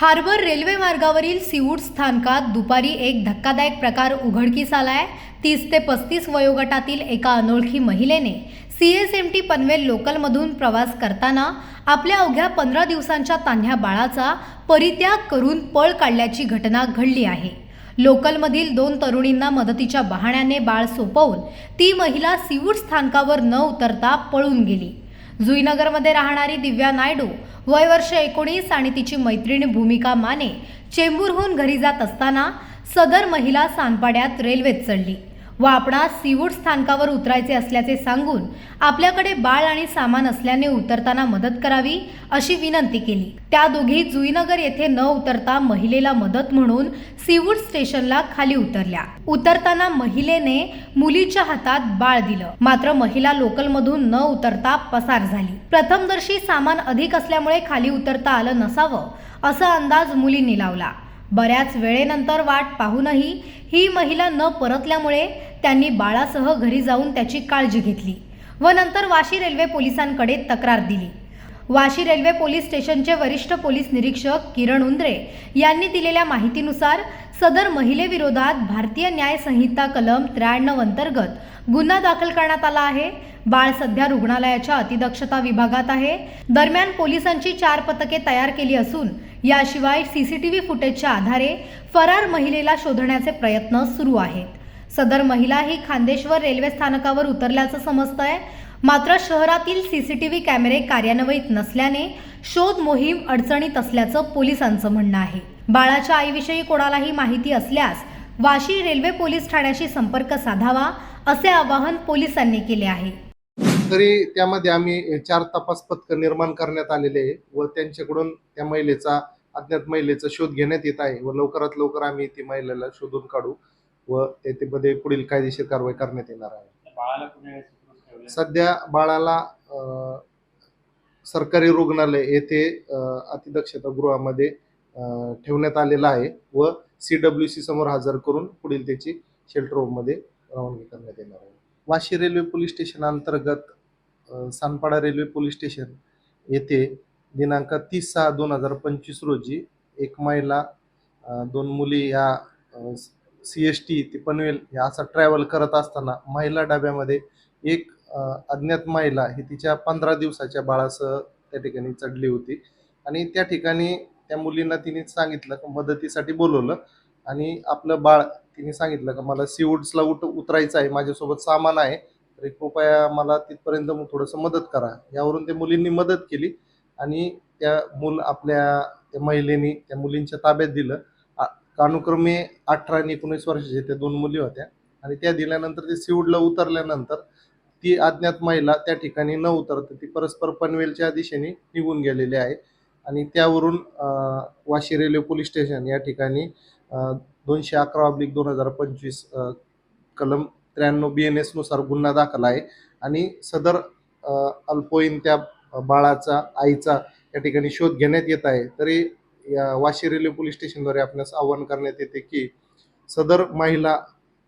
Harbour railway मार्गावरील seaweed स्थानकात दुपारी एक धक्कादायक प्रकार उघडकीस आलाय. तीस ते पस्तीस वयोगटातील एका अनोळखी महिलेने C S M T Panvel लोकलमधून प्रवास करताना आपल्या अवघ्या पंधरा दिवसांच्या तान्ह्या बाळाचा परित्याग करून पळ काढल्याची घटना घडली आहे. लोकलमधील दोन तरुणींना मदतीच्या बहाण्याने बाळ सोपवून ती महिला सीवूड स्थानकावर न उतरता पळून गेली. जुईनगरमध्ये राहणारी दिव्या नायडू वय वर्ष एकोणीस आणि तिची मैत्रीण भूमिका माने चेंबूरहून घरी जात असताना सदर महिला सानपाड्यात रेल्वेत चढली. व आपणास सीवूड स्थानकावर उतरायचे असल्याचे सांगून आपल्याकडे बाळ आणि सामान असल्याने उतरताना मदत करावी अशी विनंती केली. त्या दोघी जुईनगर येथे न उतरता महिलेला मदत म्हणून सीवूड स्टेशनला खाली उतरल्या. उतरताना महिलेने मुलीच्या हातात बाळ दिलं. मात्र महिला लोकलमधून न उतरता पसार झाली. प्रथमदर्शी सामान अधिक असल्यामुळे खाली उतरता आलं नसावं असा अंदाज मुलींनी लावला. बऱ्याच वेळेनंतर वाट पाहूनही ही महिला न परतल्यामुळे त्यांनी बाळासह घरी जाऊन त्याची काळजी घेतली व नंतर वाशी रेल्वे पोलिसांकडे तक्रार दिली. वाशी रेल्वे पोलीस स्टेशनचे वरिष्ठ पोलीस निरीक्षक किरण उंद्रे यांनी दिलेल्या माहितीनुसार सदर महिलेविरोधात भारतीय न्याय संहिता कलम त्र्याण्णव अंतर्गत गुन्हा दाखल करण्यात आला आहे. बाळ सध्या रुग्णालयाच्या अतिदक्षता विभागात आहे. दरम्यान पोलिसांची चार पथके तयार केली असून याशिवाय सीसीटीव्ही फुटेजच्या आधारे फरार महिलेला शोधण्याचे प्रयत्न सुरू आहेत. सदर महिला ही खांदेश्वर रेल्वे स्थानकावर उतरल्याचं समजतंय. मात्र शहरातील सीसीटीव्ही कॅमेरे कार्यान्वित नसल्याने शोध मोहीम अडचणीत असल्याचं पोलिसांचं म्हणणं आहे. बाळाच्या आईविषयी कोणालाही माहिती असल्यास वाशी रेल्वे पोलीस ठाण्याशी संपर्क साधावा असे आवाहन पोलिसांनी केले आहे. तरी त्यामध्ये आम्ही चार तपास पथक निर्माण करण्यात आलेले आहे व त्यांच्याकडून त्या महिलेचा अज्ञात महिलेचा शोध घेण्यात येत आहे व लवकरात लवकर आम्ही ती महिलेला शोधून काढू व त्याच्यामध्ये पुढील कायदेशीर कारवाई करण्यात येणार आहे. सध्या बाळाला सरकारी रुग्णालय येथे अतिदक्षता गृहामध्ये ठेवण्यात आलेला आहे व सी डब्ल्यू सी समोर हजर करून पुढील त्याची शेल्टर होममध्ये रवानगी करण्यात येणार आहे. वाशी रेल्वे पोलीस स्टेशन अंतर्गत सानपाडा रेल्वे पोलीस स्टेशन येथे दिनांक तीस सहा दोन हजार पंचवीस रोजी एक महिला दोन मुली या सी एस टी ते पनवेल या असा ट्रॅव्हल करत असताना महिला डब्यामध्ये एक अज्ञात महिला ही तिच्या पंधरा दिवसाच्या बाळासह त्या ठिकाणी चढली होती. आणि त्या ठिकाणी त्या मुलींना तिने सांगितलं का मदतीसाठी बोलवलं. आणि आपलं बाळ तिने सांगितलं का मला सीवूड्सला उठ उतरायचं आहे माझ्यासोबत सामान आहे. तरी कृपया मला तिथपर्यंत थोडंसं मदत करा. यावरून त्या मुलींनी मदत केली. आणि त्या मूल आपल्या त्या महिलेनी त्या मुलींच्या ताब्यात दिलं. आ- कानुक्रमे अठरा आणि एकोणीस वर्षाच्या त्या दोन मुली होत्या. आणि त्या दिल्यानंतर ते सीवूडला उतरल्यानंतर ती अज्ञात महिला त्या ठिकाणी न उतरता ती परस्पर पनवेलच्या दिशेने निघून गेलेली आहे. आणि त्यावरून वाशी रेल्वे पोलीस स्टेशन या ठिकाणी दोनशे अकरा ऑब्लिक दोन हजार पंचवीस कलम त्र्याण्णव बी एन एसनुसार गुन्हा दाखल आहे. आणि सदर अल्पोईन त्या बाळाचा आईचा या ठिकाणी शोध घेण्यात येत आहे. तरी या वाशी रेल्वे पोलीस स्टेशनद्वारे आपणास आवाहन करण्यात येते की सदर महिला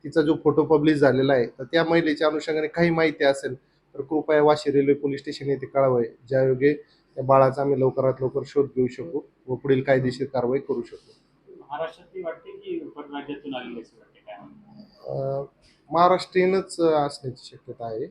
तिचा जो फोटो पब्लिश झालेला आहे तर त्या महिलेच्या अनुषंगाने काही माहिती असेल तर कृपया वाशी रेल्वे पोलीस स्टेशन येथे कळवावे. ज्यायोगे त्या बाळाचा आम्ही लवकरात लवकर शोध घेऊ शकू व पुढील कायदेशीर कारवाई करू शकू. महाराष्ट्रातली वाटते की परराज्यातून आलेली महाराष्ट्रीयनच असण्याची शक्यता आहे.